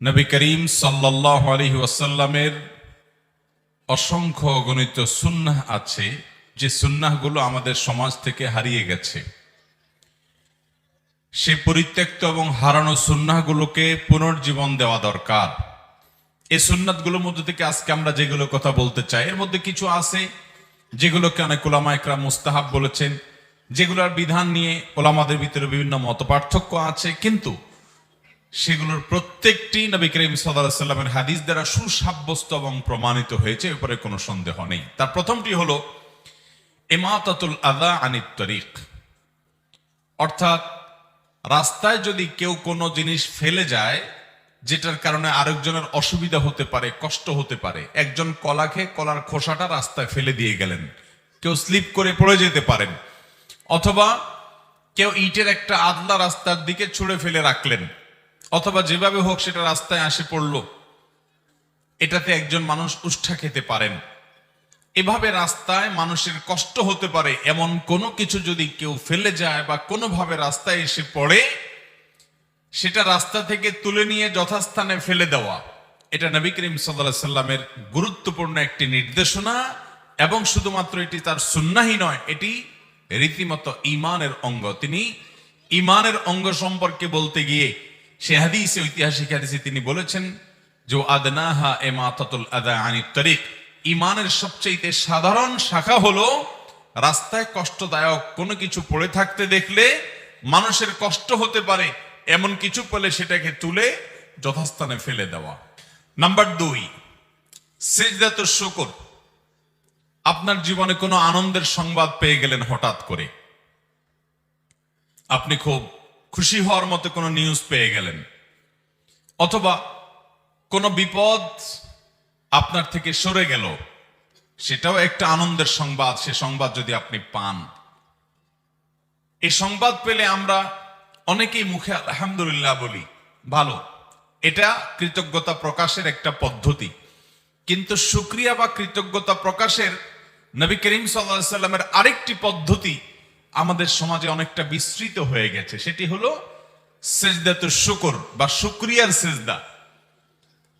নবী করিম সাল্লাহ আলহি ওয়াসাল্লামের অসংখ্য গণিত সুন্নাহ আছে, যে সুন্নাহগুলো আমাদের সমাজ থেকে হারিয়ে গেছে। সে পরিত্যক্ত এবং হারানো সুন্নাহগুলোকে পুনর্জীবন দেওয়া দরকার। এই সুন্নাতগুলোর মধ্যে থেকে আজকে আমরা যেগুলো কথা বলতে চাই, এর মধ্যে কিছু আছে যেগুলোকে অনেক ওলামা একরাম মুস্তাহাব বলেছেন, যেগুলোর বিধান নিয়ে ওলামাদের ভিতরে বিভিন্ন মত পার্থক্য আছে, কিন্তু সেগুলোর প্রত্যেকটি নবী করিম সাল্লামের হাদিস দ্বারা সুসাব্যস্ত এবং প্রমাণিত হয়েছে, এ ব্যাপারে কোনো সন্দেহ নেই। তার প্রথমটি হলো এমাতাতুল আদা আনিত তরিক। অর্থাৎ, রাস্তায় যদি কেউ কোনো জিনিস ফেলে যায়, যেটার কারণে আরেকজনের অসুবিধা হতে পারে, কষ্ট হতে পারে, একজন কলা খেয়ে কলার খোসাটা রাস্তায় ফেলে দিয়ে গেলেন, কেউ স্লিপ করে পড়ে যেতে পারেন, অথবা কেউ ইটের একটা আদলা রাস্তার দিকে ছুঁড়ে ফেলে রাখলেন অথবা যেভাবে হোক সেটা রাস্তায় আসে পড়ল। এটাতে একজন মানুষ উষ্ঠা খেতে পারেন। এভাবে রাস্তায় মানুষের কষ্ট হতে পারে। এমন কোনো কিছু যদি কেউ ফেলে যায় বা কোনোভাবে রাস্তায় এসে পড়ে, সেটা রাস্তা থেকে তুলে নিয়ে যথাস্থানে ফেলে দেওয়া। এটা নবী করিম সাল্লাহ সাল্লামের গুরুত্বপূর্ণ একটি নির্দেশনা এবং শুধুমাত্র এটি তার সুন্নাহি নয়, এটি রীতিমতো ইমানের অঙ্গ। তিনি ইমানের অঙ্গ সম্পর্কে বলতে গিয়ে সে হাদিসে ঐতিহাসিক হাদিসে তিনি বলেছেন, যে আদনাহা এ মাতাতুল আদা আনি তরিক। ইমানের সবচেয়ে সাধারণ শাখা হলো, রাস্তায় কষ্টদায়ক কোনো কিছু পড়ে থাকতে দেখলে মানুষের কষ্ট হতে পারে, এমন কিছু পেলে সেটাকে তুলে যথাস্থানে ফেলে দেওয়া। নাম্বার দুই সেজদাত শুকর। আপনার জীবনে কোনো আনন্দের সংবাদ পেয়ে গেলেন হঠাৎ করে। আপনি খুব খুশি হওয়ার মতো কোনো নিউজ পেয়ে গেলেন। অথবা কোনো বিপদ আপনার থেকে সরে গেল, সেটাও একটা আনন্দের সংবাদ, সে সংবাদ যদি আপনি পান। এই সংবাদ পেলে আমরা অনেকেই মুখে আলহামদুলিল্লাহ বলি, ভালো, এটা কৃতজ্ঞতা প্রকাশের একটা পদ্ধতি। কিন্তু সুক্রিয়া বা কৃতজ্ঞতা প্রকাশের নবী করিম সাল্লা সাল্লামের আরেকটি পদ্ধতি আমাদের সমাজে অনেকটা বিস্তৃত হয়ে গেছে। সেটি হলো সেজদাত শুকর বা শুক্রিয়ার সেজদা।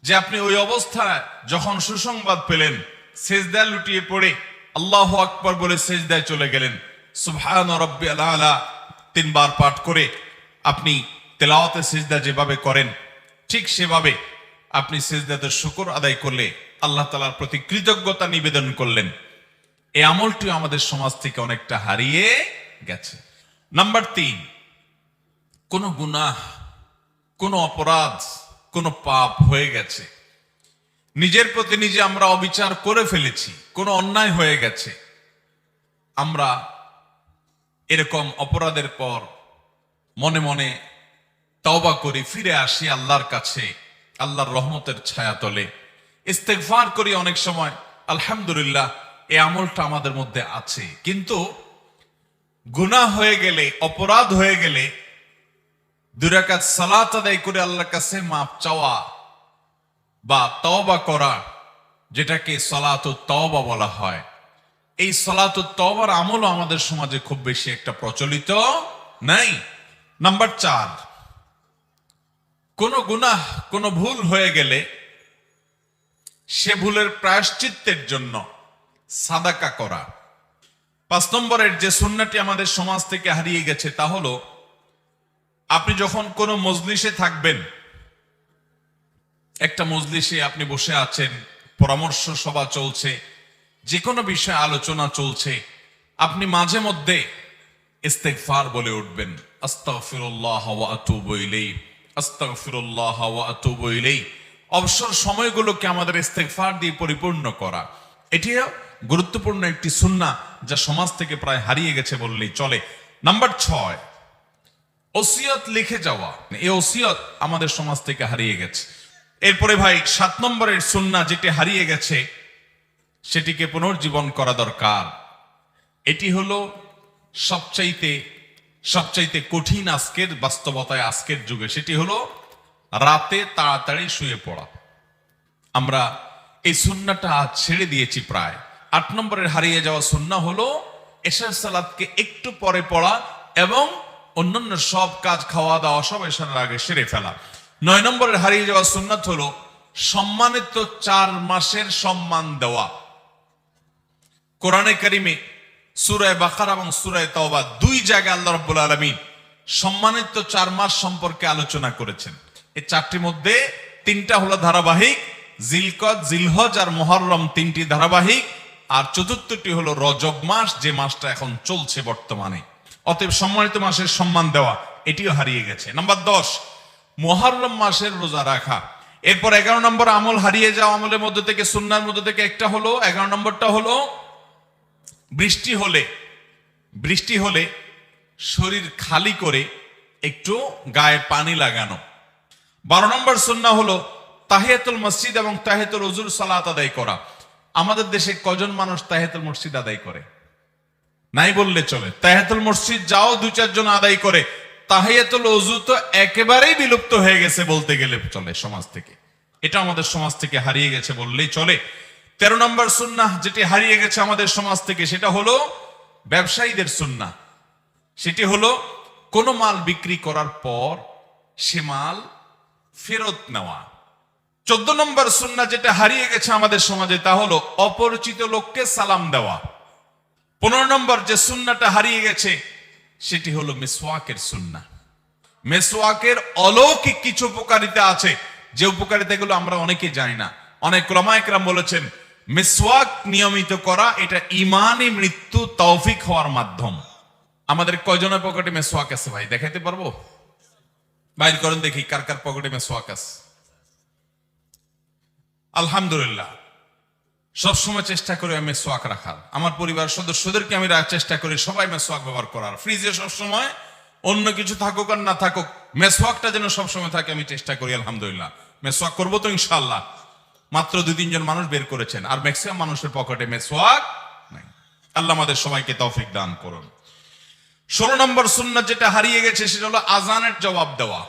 যে আপনি ওই অবস্থায় যখন সুসংবাদ পেলেন, সেজদা লুটিয়ে পড়ে আল্লাহ আকবর বলে সেজদায় চলে গেলেন। সুবহান রব্বি আলা তিনবার পাঠ করে আপনি তেলাওয়াতে সেজদা যেভাবে করেন, ঠিক সেভাবে আপনি সেজদাতে শুকর আদায় করলে আল্লাহ তালার প্রতি কৃতজ্ঞতা নিবেদন করলেন। এই আমলটি আমাদের সমাজ থেকে অনেকটা হারিয়ে গেছে। নাম্বার তিন কোন গুনাহ, কোন অপরাধ, কোন পাপ হয়ে গেছে। নিজের প্রতি নিজে আমরা অবিচার করে ফেলেছি, কোনো অন্যায় হয়ে গেছে। আমরা এরকম অপরাধের পর মনে মনে তওবা করি, ফিরে আসি আল্লাহর কাছে, আল্লাহর রহমতের ছায়া তলে। ইস্তেকফার করি অনেক সময়, আলহামদুলিল্লাহ এই আমলটা আমাদের মধ্যে আছে। কিন্তু গুনাহ হয়ে গেলে, অপরাধ হয়ে গেলে, দুরাকাত সালাত আদায় করে আল্লাহর কাছে মাপ চাওয়া বা তওবা করা, যেটাকে সলাত তওবা বলা হয়। এই সলাত তওবার আমলও আমাদের সমাজে খুব বেশি একটা প্রচলিত নাই। নাম্বার চার, কোন গুনাহ, কোন ভুল হয়ে গেলে সে ভুলের প্রায়শ্চিত্তের জন্য সাদাকা করা। পাঁচ নম্বরের যে সুন্নাটি আমাদের সমাজ থেকে হারিয়ে গেছে তা হলো, আপনি যখন কোনো মজলিসে থাকবেন, একটা মজলিসে আপনি বসে আছেন, পরামর্শ সভা চলছে যে কোনো বিষয়ে আলোচনা চলছে, আপনি মাঝে মধ্যে ইস্তেগফার বলে উঠবেন অবসর সময়গুলোকে আমাদের ইস্তেগফার দিয়ে পরিপূর্ণ করা, এটিও গুরুত্বপূর্ণ একটি সুন্নাহ যা সমাজ থেকে প্রায় হারিয়ে গেছে বললেই চলে। নাম্বার ছয়, ওসিয়ত লিখে যাওয়া। এই ওসিয়ত আমাদের সমাজ থেকে হারিয়ে গেছে। এরপরে ভাই, সাত নম্বরের সুন্না যেটি হারিয়ে গেছে, সেটিকে পুনর্জীবন করা দরকার। এটি হলো সবচাইতে সবচাইতে কঠিন আজকের, বাস্তবতায় আজকের যুগে। সেটি হলো রাতে তাড়াতাড়ি শুয়ে পড়া। আমরা এই সুন্নাটা ছেড়ে দিয়েছি প্রায়। আট নম্বরের হারিয়ে যাওয়া সুন্না হলো এশার সালাদকে একটু পরে পড়া এবং অন্যান্য সব কাজ খাওয়া দাওয়া সব এশার আগে সেরে ফেলা। নয় নম্বরের হারিয়ে যাওয়া সুন্নাত হলো সম্মানিত চার মাসের সম্মান দেওয়া। কোরআনে কারিমে সুরায় বাকার এবং সুরায় তাওবা দুই জায়গায় আল্লাহ রাব্বুল আলামিন সম্মানিত চার মাস সম্পর্কে আলোচনা করেছেন। এই চারটির মধ্যে তিনটা হলো ধারাবাহিক, জিলকদ, জিলহজ আর মুহররম তিনটি ধারাবাহিক। আর চতুর্থটি হলো রজব মাস, যে মাসটা এখন চলছে বর্তমানে। অতএব সম্মানিত মাসের সম্মান দেওয়া, এটিও হারিয়ে গেছে। নাম্বার দশ মহরম মাসের রোজা রাখা। এরপর এগারো নম্বর আমল হারিয়ে যাওয়া আমলের মধ্যে থেকে, সুন্নার মধ্যে থেকে একটা হলো, এগারো নম্বরটা হলো, বৃষ্টি হলে বৃষ্টি হলে শরীর খালি করে একটু গায়ে পানি লাগানো। বারো নম্বর সুন্না হলো, তাহিয়াতুল মসজিদ এবং তাহিয়াতুল উজুর সালাত আদায় করা। আমাদের দেশে কজন মানুষ তাহিয়াতুল মসজিদ আদায় করে? নাই বললে চলে। তাহিয়াতুল মসজিদ যাও দু চারজন আদায় করে। তাহিয়াতুল অজু তো একেবারেই বিলুপ্ত হয়ে গেছে বলতে গেলে চলে সমাজ থেকে। এটা আমাদের সমাজ থেকে হারিয়ে গেছে বললেই চলে। তেরো নম্বর সুন্না যেটি হারিয়ে গেছে আমাদের সমাজ থেকে, সেটা হলো ব্যবসায়ীদের সুন্না সেটি হলো কোনো মাল বিক্রি করার পর সে মাল ফেরত নেওয়া। চোদ্দ নম্বর সুন্না যেটা হারিয়ে গেছে আমাদের সমাজে, তা হলো অপরিচিত লোককে সালাম দেওয়া। পনেরো নম্বর যে সুন্নাটা হারিয়ে গেছে, সেটি হলো মেসওয়াকের সুন্না মেসওয়াকের অলৌকিক কিছু উপকারিতা আছে। যে উপকারিতাগুলো আমরা অনেকে জানি না। অনেক ক্রমায়করাম বলেছেন, মেসওয়াক নিয়মিত করা, এটা ইমানি মৃত্যু তৌফিক হওয়ার মাধ্যম। আমাদের কয়জনের পকেটে মেসওয়াক আছে ভাই? দেখাইতে পারব? বাইর করেন দেখি, কার কার পকেটে মেসওয়াক আছে। আলহামদুলিল্লাহ। সবসময় চেষ্টা করি আমি মেসোয়াক রাখার। আমার পরিবার সদস্যদেরকে আমি চেষ্টা করি, সবাই মেসোয়াক ব্যবহার করার। ফ্রিজে সবসময় অন্য কিছু থাকুক আর না থাকুক মেসোয়াকটা যেন সবসময় থাকে, আমি চেষ্টা করি, আলহামদুলিল্লাহ। মেসোয়াক করব তো ইনশাল্লাহ মাত্র দুই তিনজন মানুষ বের করেছেন, আর ম্যাক্সিমাম মানুষের পকেটে মেসোয়াক নাই। আল্লাহ আমাদের সবাইকে তৌফিক দান করুন। ষোলো নম্বর সুন্নাত যেটা হারিয়ে গেছে, সেটা হলো আজানের জবাব দেওয়া।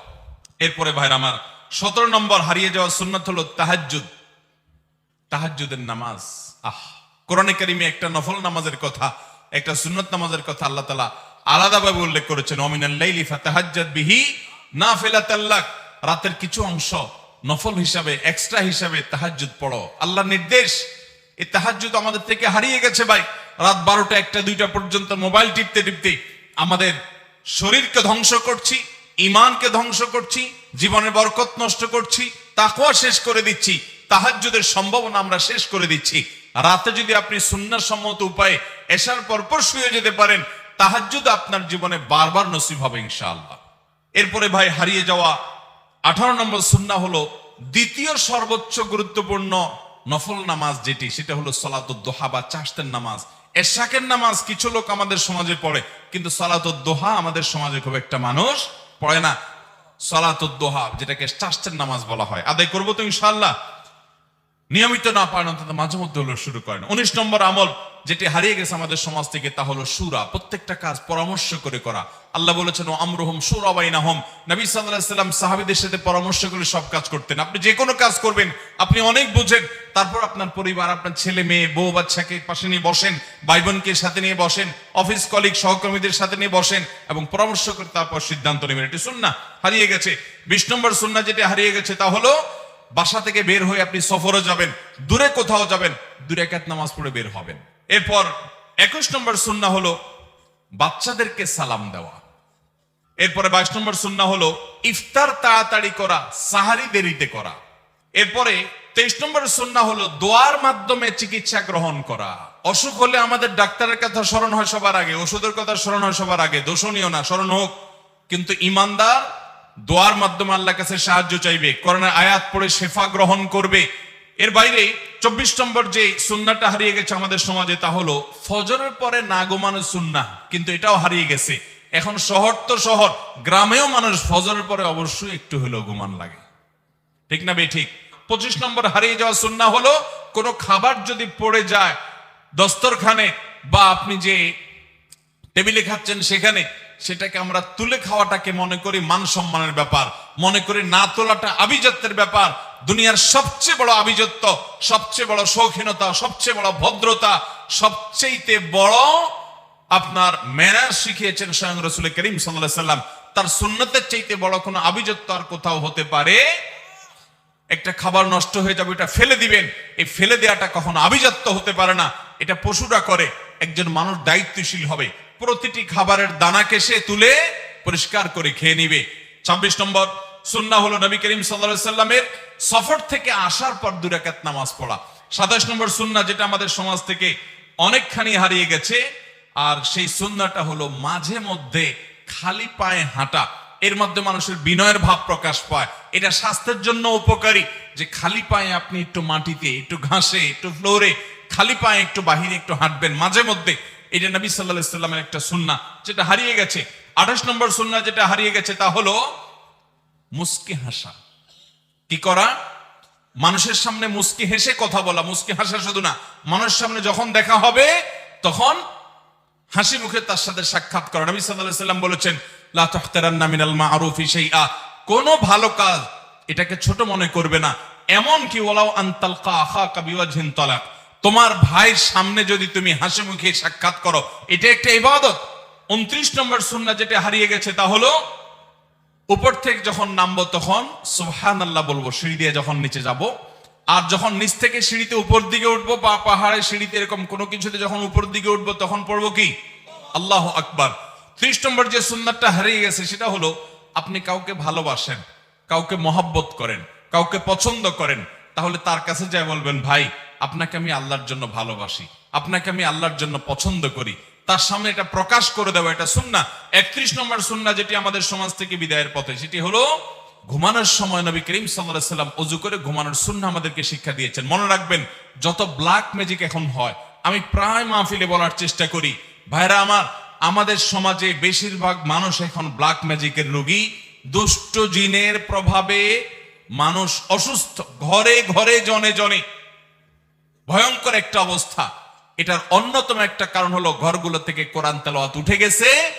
এরপরে ভাইর আমার সতেরো নম্বর হারিয়ে যাওয়া সুন্নাত হলো তাহাজ্জুদ। তাহাজ্জুদের নামাজ। আহ, কোরআনে কারিমে একটা নফল নামাজের কথা, একটা সুন্নত নামাজের কথা আল্লাহ তালা আলাদাভাবে উল্লেখ করেছেন। অমিনাল লাইলি ফাতাহাজ্জাদ বিহি নাফিলাতাল্লাক রাতের কিছু অংশ নফল হিসাবে এক্সট্রা হিসাবে তাহাজ্জুদ পড়ো। আল্লাহ নির্দেশ, এই তাহাজ্জুদ আমাদের থেকে হারিয়ে গেছে ভাই। রাত বারোটা একটা দুইটা পর্যন্ত মোবাইল টিপতে টিপতে আমাদের শরীরকে ধ্বংস করছি ইমানকে ধ্বংস করছি, জীবনের বরকত নষ্ট করছি তাকুয়া শেষ করে দিচ্ছি। তাহাজ্জুদের সম্ভাবনা আমরা শেষ করে দিচ্ছি। রাতে যদি আপনি সুন্নার সম্মত উপায়ে এসার পরপর শুয়ে যেতে পারেন, তাহাজ্জুদ আপনার জীবনে বারবার নসিব হবে ইনশাআল্লাহ। এরপরে ভাই হারিয়ে যাওয়া আঠারো নম্বর সুন্না হলো দ্বিতীয় সর্বোচ্চ গুরুত্বপূর্ণ নফল নামাজ যেটি, সেটা হলো সলাতুদ্দোহা বা চাষতের নামাজ। এশাকের নামাজ কিছু লোক আমাদের সমাজে পড়ে, কিন্তু সলাতুদ্দোহা আমাদের সমাজে খুব একটা মানুষ পড়ে না। সলাতুদ্দোহা, যেটাকে চাষতের নামাজ বলা হয়। আদায় করব তো ইনশাল্লাহ নিয়মিত না পারেন, অন্তত মাঝে মধ্যে হলো শুরু করেন। উনিশ নম্বর আমল যেটি হারিয়ে গেছে আমাদের সমাজ থেকে, তা হলো সুরা। প্রত্যেকটা কাজ পরামর্শ করে করা। আল্লাহ বলেছেন আমরুহম সুরা বাইনাহম। নবী সাল্লাহ সাল্লাম সাহাবিদের সাথে পরামর্শ করে সব কাজ করতেন। আপনি যে কোনো কাজ করবেন, আপনি অনেক বুঝেন। তারপর আপনার পরিবার, আপনার ছেলে, মেয়ে, বউ বাচ্চাকে পাশে নিয়ে বসেন ভাই বোনকে সাথে নিয়ে বসেন, অফিস কলিগ, সহকর্মীদের সাথে নিয়ে বসেন এবং পরামর্শ করে তারপর সিদ্ধান্ত নেবেন। এটি সুন্না হারিয়ে গেছে। বিশ নম্বর সুন্না যেটি হারিয়ে গেছে, তা হলো বাসা থেকে বের হয়ে আপনি সফরে যাবেন, দূরে কোথাও যাবেন দূরে একাত নামাজ পড়ে বের হবেন। এরপর একুশ নম্বর সুন্না হলো বাচ্চাদেরকে সালাম দেওয়া। এরপরে বাইশ নম্বর সুন্না হলো ইফতার তাড়াতাড়ি করা, সাহারি দেরিতে করা। এরপরে তেইশ নম্বর সুন্না হলো দোয়ার মাধ্যমে চিকিৎসা গ্রহণ করা। অসুখ হলে আমাদের ডাক্তারের কথা স্মরণ হয় সবার আগে, ওষুধের কথা স্মরণ হয় সবার আগে, দোষণীয় না, স্মরণ হোক। কিন্তু ইমানদার দোয়ার মাধ্যমে আল্লাহ কাছে সাহায্য চাইবে করোনার আয়াত পড়ে শেফা গ্রহণ করবে। এর বাইরে চব্বিশ নম্বর যে সুন্নাটা হারিয়ে গেছে আমাদের সমাজে, তা হলো ফজরের পরে না ঘুমানো সুন্না কিন্তু এটাও হারিয়ে গেছে। এখন শহর তো শহর, গ্রামেও মানুষ ফজরের পরে অবশ্যই একটু হলেও ঘুমান লাগে। ঠিক না বে ঠিক? পঁচিশ নম্বর হারিয়ে যাওয়া সুন্না হলো, কোনো খাবার যদি পড়ে যায় দস্তরখানে বা আপনি যে টেবিলে খাচ্ছেন সেখানে সেটাকে আমরা তুলে খাওয়াটাকে মনে করি মান সম্মানের ব্যাপার। মনে করি না তোলাটা আভিজাত্যের ব্যাপার। দুনিয়ার সবচেয়ে বড় আভিজাত্য, সবচেয়ে বড় শৌখিনতা, সবচেয়ে বড় ভদ্রতা সবচেয়ে বড় আপনার ম্যানার শিখিয়েছেন স্বয়ং রসুল করিম সাল্লাহ সাল্লাম, তার সুন্নতের চাইতে বড় কোনো আভিজাত্য আর কোথাও হতে পারে? একটা খাবার নষ্ট হয়ে যাবে এটা ফেলে দিবেন। এই ফেলে দেওয়াটা কখনো আভিজাত্য হতে পারে না। এটা পশুরা করে, একজন মানুষ দায়িত্বশীল হবে। প্রতিটি খাবারের দানাকে সে তুলে পরিষ্কার করে খেয়ে নিবে। ছাব্বিশ নম্বর সুন্না হলো নবী করিম সাল্লামের সফর থেকে আসার পর দুরাকাত নামাজ পড়া। সাতাশ নম্বর সুন্না যেটা আমাদের সমাজ থেকে অনেকখানি হারিয়ে গেছে, আর সেই সুন্নাটা হলো মাঝে মধ্যে খালি পায়ে হাঁটা। এর মধ্যে মানুষের বিনয়ের ভাব প্রকাশ পায়। এটা স্বাস্থ্যের জন্য উপকারী যে খালি পায়ে আপনি একটু মাটিতে, একটু ঘাসে, একটু ফ্লোরে, খালি পায়ে একটু বাহিরে একটু হাঁটবেন। মাঝে মধ্যে এটা নবী সাল্লাহ সাল্লামের একটা সুন্না যেটা হারিয়ে গেছে। আঠাশ নম্বর সুন্না যেটা হারিয়ে গেছে, তা হলো মুস্কি হাসা। কি করা? মানুষের সামনে মুস্কি হেসে কথা বলা। মুস্কি হাসা শুধু না, মানুষের সামনে যখন দেখা হবে, তখন হাসি মুখে তার সাথে সাক্ষাৎ করা। নবী আলাইহি সাল্লাম বলেছেন কোন ভালো কাজ এটাকে ছোট মনে করবে না। এমন কি ওলাও আনতালকা আখাকা বিওয়াজহিন তালাক। তোমার ভাইয়ের সামনে যদি তুমি হাসি মুখে সাক্ষাৎ করো, এটা একটা ইবাদত। 29 নম্বর সুন্নাহ যেটা হারিয়ে গেছে তা হলো, উপর থেকে যখন নামবো তখন সুবহান আল্লাহ বলব, সিঁড়ি দিয়ে যখন নিচে যাব। আর যখন নিচ থেকে সিঁড়িতে উপর দিকে উঠবো, বা পাহাড়ে সিঁড়িতে এরকম কোনো কিছুতে যখন উপর দিকে উঠবো, তখন পড়ব কি? আল্লাহ আকবার। ত্রিশ নম্বর যে সুন্নাতটা হারিয়ে গেছে সেটা হলো, আপনি কাউকে ভালোবাসেন, কাউকে মহাব্বত করেন, কাউকে পছন্দ করেন, তাহলে তার কাছে যাই বলবেন, ভাই আপনাকে আমি আল্লাহর জন্য ভালোবাসি, আপনাকে আমি আল্লাহর জন্য পছন্দ করি। তার সামনে এটা প্রকাশ করে দেওয়া এটা সুন্না। একত্রিশ নম্বর সুন্না যেটি আমাদের সমাজ থেকে বিদায়ের পথে, সেটি হলো ঘুমানোর সময় নবী করিম সাল্লাহ সাল্লাম অজু করে ঘুমানোর সুন্না আমাদেরকে শিক্ষা দিয়েছেন। মনে রাখবেন, যত ব্ল্যাক ম্যাজিক এখন হয়, আমি প্রায় মাহফিলে বলার চেষ্টা করি, ভাইরা আমার, আমাদের সমাজে বেশিরভাগ মানুষ এখন ব্ল্যাক ম্যাজিকের রোগী। দুষ্ট জিনের প্রভাবে মানুষ অসুস্থ, ঘরে ঘরে জনে জনে। ভয়ঙ্কর একটা অবস্থা। এটার অন্যতম একটা কারণ হলো ঘরগুলো থেকে কোরআন তেলাওয়াত উঠে গেছে।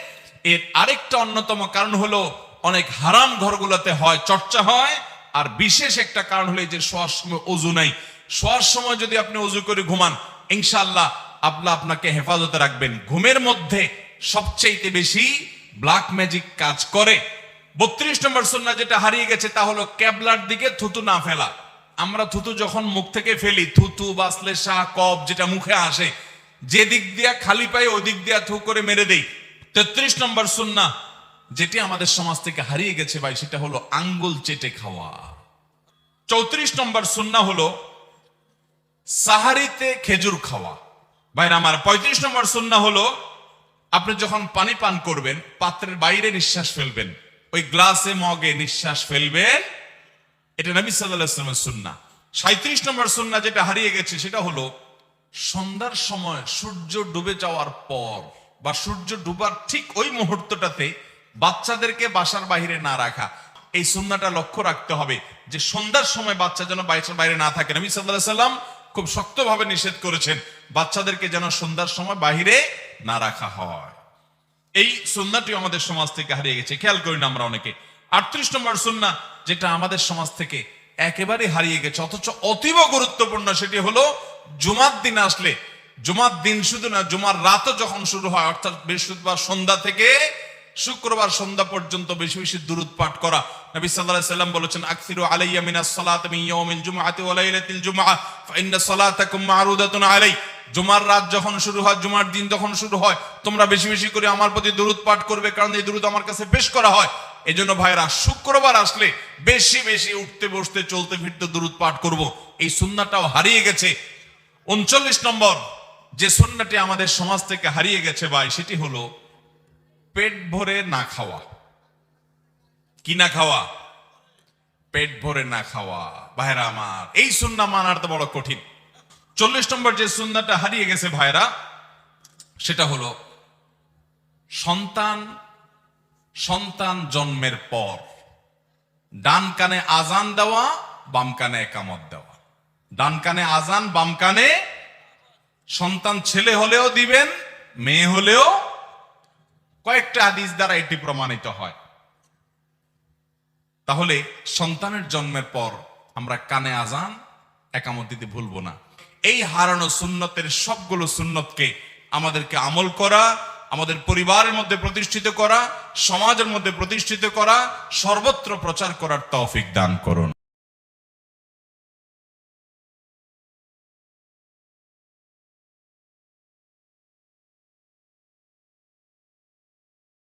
এর আরেকটা অন্যতম কারণ হলো অনেক হারাম ঘরগুলোতে হয়, চর্চা হয়। আর বিশেষ একটা কারণ হলো যে শোয়ার সময় অজু নাই। শোয়ার সময় যদি আপনি অজু করে ঘুমান, ইনশাআল্লাহ আল্লাহ আপনাকে হেফাজতে রাখবেন। ঘুমের মধ্যে সবচেয়ে বেশি ব্ল্যাক ম্যাজিক কাজ করে। বত্রিশ নম্বর সুন্না যেটা হারিয়ে গেছে তা হলো ক্যাবলার দিকে থুতু না ফেলা। আমরা থুতু যখন মুখ থেকে ফেলি, থুতু, বাসলে শাহ কপ যেটা মুখে আসে, যে দিক দিয়া খালি পাই ওই দিক দিয়া থু করে মেরে দেই। তেত্রিশ নম্বর সুন্না যেটি আমাদের সমাজ থেকে হারিয়ে গেছে ভাই, সেটা হলো আঙ্গুল চেটে খাওয়া। চৌত্রিশ নম্বর সুন্না হলো সাহারিতে খেজুর খাওয়া। ভাইরা আমার, পঁয়ত্রিশ নম্বর সুন্না হলো আপনি যখন পানি পান করবেন, পাত্রের বাইরে নিঃশ্বাস ফেলবেন, ওই গ্লাসে মগে নিঃশ্বাস ফেলবেন এটা নবী সাল্লামের সুন্না সাঁত্রিশ নম্বর সুন্না যেটা হারিয়ে গেছে, সেটা হলো সন্ধ্যার সময় সূর্য ডুবে যাওয়ার পর বা সূর্য ডুবার ঠিক ওই মুহূর্তটাতে বাচ্চাদেরকে বাসার বাহিরে না রাখা। এই সুন্নাটা লক্ষ্য রাখতে হবে যে সন্ধ্যার সময় বাচ্চা যেন বাসার বাইরে না থাকে। নবী সাল্লাহ সাল্লাম খুব শক্তভাবে নিষেধ করেছেন, বাচ্চাদেরকে যেন সন্ধ্যার সময় বাহিরে না রাখা হয়। এই সন্ধ্যাটি আমাদের সমাজ থেকে হারিয়ে গেছে। খেয়াল করি না আমরা অনেকে। আটত্রিশ নম্বর সুন্না, যেটা আমাদের সমাজ থেকে একেবারে হারিয়ে গেছে, অথচ অতীব গুরুত্বপূর্ণ, সেটি হলো জুমার দিন আসলে, জুমার দিন শুধু না, জুমার রাতও যখন শুরু হয়, অর্থাৎ বৃহস্পতিবার সন্ধ্যা থেকে শুক্রবার সন্ধ্যা পর্যন্ত বেশি বেশি দূরত পাঠ করা। নবী সাল্লাল্লাহু সাল্লাম বলেছেন, আকসিরু আলাইয়া মিনাস সালাতি মিন ইয়াউমিল জুমআতি ওয়া লাইলাতিল জুমআ, ফা ইন্না সালাতাকুম মা'রুদাতুন আলাই জুমার রাত যখন শুরু হয়, জুমার দিন যখন শুরু হয়, তোমরা বেশি বেশি করে আমার প্রতি দূরত পাঠ করবে, কারণ এই দূরত আমার কাছে পেশ করা হয়। এই জন্য ভাইরা শুক্রবার আসলে বেশি বেশি উঠতে বসতে, চলতে ফিরতে দূরত পাঠ করব। এই সুন্নাটাও হারিয়ে গেছে। উনচল্লিশ নম্বর, যে সুন্নাটি আমাদের সমাজ থেকে হারিয়ে গেছে ভাই, সেটি হলো পেট ভরে না খাওয়া। কি না খাওয়া? পেট ভরে না খাওয়া। ভাইরা আমার, এই সুন্না মানার তো বড় কঠিন। চল্লিশ নম্বর যে সুন্নাটা হারিয়ে গেছে ভাইরা সেটা হলো সন্তান সন্তান জন্মের পর। ডান কানে আজান দেওয়া, বাম কানে একামত দেওয়া। ডান কানে আজান, বাম কানে সন্তান ছেলে হলেও দিবেন, মেয়ে হলেও কয়েকটা আদিস দ্বারা এটি প্রমাণিত হয়। তাহলে সন্তানের জন্মের পর আমরা কানে আজান, একামত দিতে ভুলবো না। এই হারানো সুন্নতের সবগুলো সুন্নতকে আমাদেরকে আমল করা আমাদের পরিবারের মধ্যে প্রতিষ্ঠিত করা, সমাজের মধ্যে প্রতিষ্ঠিত করা, সর্বত্র প্রচার করার তৌফিক দান করুন।